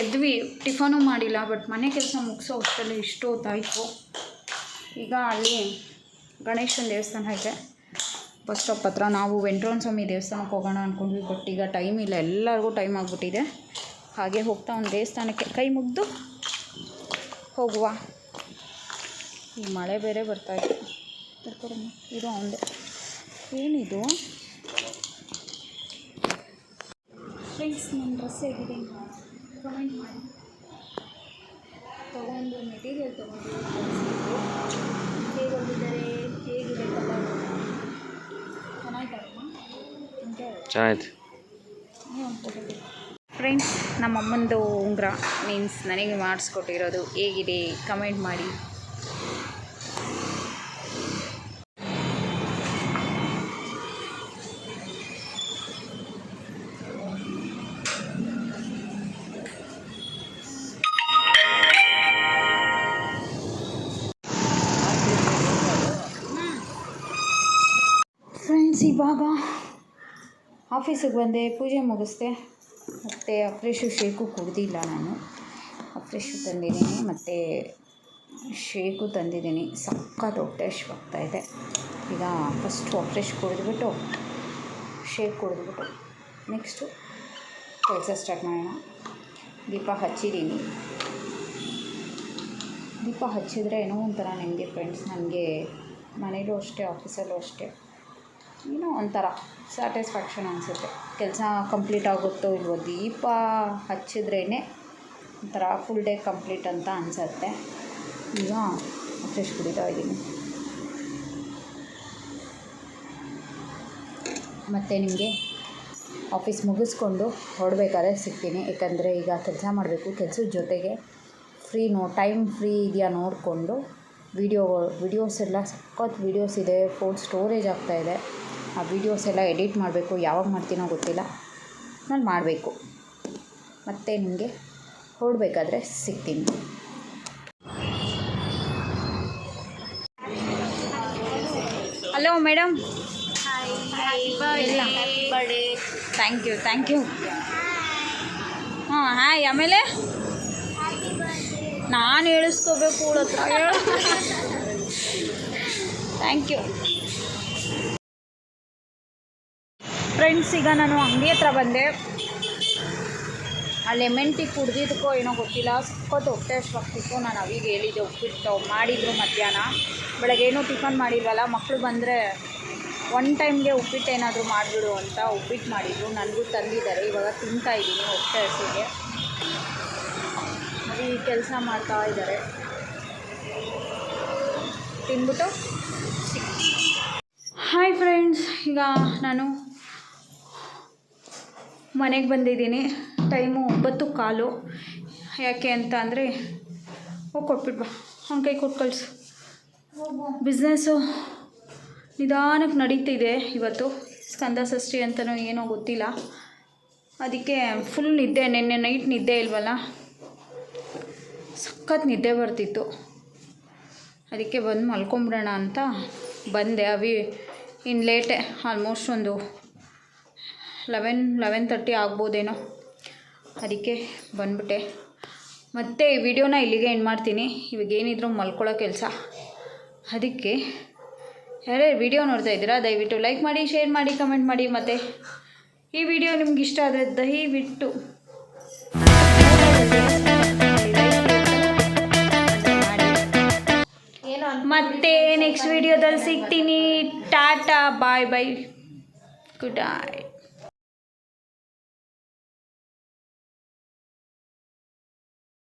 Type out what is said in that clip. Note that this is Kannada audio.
ಎದ್ವಿ, ಟಿಫನು ಮಾಡಿಲ್ಲ ಬಟ್ ಮನೆ ಕೆಲಸ ಮುಗಿಸೋ ಅಷ್ಟರಲ್ಲಿ ಇಷ್ಟು ಹೊತ್ತಾಯಿತು. ಈಗ ಅಲ್ಲಿ ಗಣೇಶನ ದೇವಸ್ಥಾನ ಇದೆ ಬಸ್ ಸ್ಟಾಪ್ ಹತ್ರ ನಾವು ವೆಂಟ್ರೋನ್ ಸ್ವಾಮಿ ದೇವಸ್ಥಾನಕ್ಕೆ ಹೋಗೋಣ ಅಂದ್ಕೊಂಡ್ವಿ ಬಟ್ ಈಗ ಟೈಮ್ ಇಲ್ಲ, ಎಲ್ಲರಿಗೂ ಟೈಮ್ ಆಗಿಬಿಟ್ಟಿದೆ. ಹಾಗೆ ಹೋಗ್ತಾ ಒಂದು ದೇವಸ್ಥಾನಕ್ಕೆ ಕೈ ಮುಗ್ದು ಹೋಗುವ. ಈ ಮಳೆ ಬೇರೆ ಬರ್ತಾಯಿದೆ ಇದು. ಅವಂದೆ ಏನಿದು? ಫ್ರೆಂಡ್ಸ್ ನನ್ನ ಡ್ರೆಸ್ ಹೇಗಿದೆ? ಕಮೆಂಟ್ ಮಾಡಿ ತೊಗೊಂಡು ಮೆಟೀರಿಯಲ್ ತೊಗೊಂಡು ಹೇಗೆ ಹೋಗಿದ್ದಾರೆ ಹೇಗಿದೆ ಕಲರ್? ಚೆನ್ನಾಗಿದ್ದಾರಮ್ಮ ಚೆನ್ನಾಯ್ತು ಫ್ರೆಂಡ್ಸ್ ನಮ್ಮಮ್ಮಂದು ಉಂಗುರ ಮೀನ್ಸ್ ನನಗೆ ಮಾಡಿಸ್ಕೊಟ್ಟಿರೋದು ಹೇಗಿದೆ ಕಮೆಂಟ್ ಮಾಡಿ. ಇವಾಗ ಆಫೀಸಿಗೆ ಬಂದೆ, ಪೂಜೆ ಮುಗಿಸ್ದೆ, ಮತ್ತು ಅಫ್ರೆಶು ಶೇಕು ಕುಡ್ದಿಲ್ಲ ನಾನು. ಅಫ್ರೆಶು ತಂದಿದ್ದೀನಿ, ಮತ್ತು ಶೇಕು ತಂದಿದ್ದೀನಿ. ಸಖತ್ ಹೊಟ್ಟೆ ಹಶ್ವಾಗ್ತಾ ಇದೆ. ಈಗ ಫಸ್ಟು ಅಫ್ರೆಶ್ ಕುಡಿದ್ಬಿಟ್ಟು ಶೇಕ್ ಕುಡಿದ್ಬಿಟ್ಟು ನೆಕ್ಸ್ಟು ಕೆಲಸ ಸ್ಟಾರ್ಟ್ ಮಾಡೋಣ. ದೀಪ ಹಚ್ಚಿದ್ದೀನಿ. ದೀಪ ಹಚ್ಚಿದ್ರೆ ಏನೋ ಒಂಥರ ನನಗೆ ಫ್ರೆಂಡ್ಸ್ ನನಗೆ ಮನೇಲೂ ಅಷ್ಟೇ ಆಫೀಸಲ್ಲೂ ಅಷ್ಟೇ. ಏನೋ ಒಂಥರ ಸ್ಯಾಟಿಸ್ಫ್ಯಾಕ್ಷನ್ ಅನಿಸುತ್ತೆ. ಕೆಲಸ ಕಂಪ್ಲೀಟ್ ಆಗುತ್ತೋ ಇಲ್ವೋ ದೀಪ ಹಚ್ಚಿದ್ರೇ ಒಂಥರ ಫುಲ್ ಡೇ ಕಂಪ್ಲೀಟ್ ಅಂತ ಅನಿಸುತ್ತೆ. ಈಗ ಫ್ರೆಶ್ ಕುಡಿತಾ ಇದ್ದೀನಿ. ಮತ್ತು ನಿಮಗೆ ಆಫೀಸ್ ಮುಗಿಸ್ಕೊಂಡು ಹೊರಡ್ಬೇಕಾದ್ರೆ ಸಿಗ್ತೀನಿ. ಯಾಕಂದರೆ ಈಗ ಕೆಲಸ ಮಾಡಬೇಕು. ಕೆಲಸದ ಜೊತೆಗೆ ಫ್ರೀ ನೋ ಟೈಮ್ ಫ್ರೀ ಇದೆಯಾ ನೋಡಿಕೊಂಡು ವಿಡಿಯೋ ವಿಡಿಯೋಸ್ ಎಲ್ಲ ಸಖತ್ ವಿಡಿಯೋಸ್ ಇದೆ. ಫೋನ್ ಸ್ಟೋರೇಜ್ ಆಗ್ತಾಯಿದೆ ಆ ವಿಡಿಯೋಸ್ ಎಲ್ಲ ಎಡಿಟ್ ಮಾಡಬೇಕು ಯಾವಾಗ ಮಾಡ್ತೀನೋ ಗೊತ್ತಿಲ್ಲ. ನಾನು ಮಾಡಬೇಕು. ಮತ್ತು ನಿಮಗೆ ಹೊರಡಬೇಕಾದ್ರೆ ಸಿಗ್ತೀನಿ. ಹಲೋ ಮೇಡಮ್ ಇಲ್ಲ. ಥ್ಯಾಂಕ್ ಯು ಥ್ಯಾಂಕ್ ಯು ಹಾಂ ಹಾಯ್ ಆಮೇಲೆ? ನಾನು ಹೇಳಿಸ್ಕೋಬೇಕು ಹೇಳ ಹತ್ರ ಥ್ಯಾಂಕ್ ಯು ಈಗ ನಾನು ಅಂಗಡಿ ಹತ್ರ ಬಂದೆ. ಆ ಲೆಮನ್ ಟೀ ಕುಡ್ದಿದ್ದಕ್ಕೋ ಏನೋ ಗೊತ್ತಿಲ್ಲ. ಸಖತ್ ಹೊಟ್ಟೆ ಅಷ್ಟಾಗ್ತಿತ್ತು ನಾನು ಅವೀಗ ಹೇಳಿದ್ದೆ, ಉಪ್ಪಿಟ್ಟು ಮಾಡಿದ್ರು ಮಧ್ಯಾಹ್ನ. ಬೆಳಗ್ಗೆ ಏನೂ ಟಿಫನ್ ಮಾಡಿಲ್ವಲ್ಲ ಮಕ್ಕಳು ಬಂದರೆ ಒನ್ ಟೈಮ್ಗೆ ಉಪ್ಪಿಟ್ಟು ಏನಾದರೂ ಮಾಡಿಬಿಡು ಅಂತ ಉಪ್ಪಿಟ್ಟು ಮಾಡಿದ್ರು. ನನಗೂ ತಂದಿದ್ದಾರೆ. ಇವಾಗ ತಿಂತಾ ಇದ್ದೀನಿ ಹೊಟ್ಟೆ ಹಸಿಗೆ ಈ ಕೆಲಸ ಮಾಡ್ತಾ ಇದ್ದಾರೆ. ತಿಂದ್ಬಿಟ್ಟು ಹಾಯ್ ಫ್ರೆಂಡ್ಸ್ ಈಗ ನಾನು ಮನೆಗೆ ಬಂದಿದ್ದೀನಿ. ಟೈಮು ಒಂಬತ್ತು ಕಾಲು. ಯಾಕೆ ಅಂತ ಅಂದರೆ, ಹೋಗಿ ಕೊಟ್ಬಿಟ್ಟು ಅವ್ನ ಕೈ ಕೊಟ್ಟು ಕಳಿಸು. ಬಿಸ್ನೆಸ್ಸು ನಿಧಾನಕ್ಕೆ ನಡೀತಿದೆ ಇವತ್ತು. ಸ್ಕಂದ ಷಷ್ಠಿ ಅಂತಲೂ ಏನೋ ಗೊತ್ತಿಲ್ಲ. ಅದಕ್ಕೆ ಫುಲ್ ನಿದ್ದೆ. ನಿನ್ನೆ ನೈಟ್ ನಿದ್ದೆ ಇಲ್ವಲ್ಲ? ಸಖತ್ ನಿದ್ದೆ ಬರ್ತಿತ್ತು. ಅದಕ್ಕೆ ಬಂದು ಮಲ್ಕೊಂಬಿಡೋಣ ಅಂತ ಬಂದೆ. ಅವಿ ಇನ್ನು ಲೇಟೆ ಆಲ್ಮೋಸ್ಟ್ ಒಂದು ಲೆವೆನ್ ಲೆವೆನ್ ತರ್ಟಿ ಆಗ್ಬೋದೇನೋ? ಅದಕ್ಕೆ ಬಂದ್ಬಿಟ್ಟೆ. ಮತ್ತೆ ಈ ವಿಡಿಯೋನ ಇಲ್ಲಿಗೆ ಏನು ಮಾಡ್ತೀನಿ. ಇವಾಗ ಏನಿದ್ರು ಮಲ್ಕೊಳ್ಳೋ ಕೆಲಸ. ಅದಕ್ಕೆ ಯಾರ್ಯಾರು ವಿಡಿಯೋ ನೋಡ್ತಾ ಇದ್ದೀರಾ, ದಯವಿಟ್ಟು ಲೈಕ್ ಮಾಡಿ ಶೇರ್ ಮಾಡಿ ಕಮೆಂಟ್ ಮಾಡಿ ಮತ್ತು ಈ ವಿಡಿಯೋ ನಿಮ್ಗೆ ಇಷ್ಟ ಆದರೆ ದಯವಿಟ್ಟು. ಮತ್ತೆ ನೆಕ್ಸ್ಟ್ ವಿಡಿಯೋದಲ್ಲಿ ಸಿಗ್ತೀನಿ. Tata bye bye good night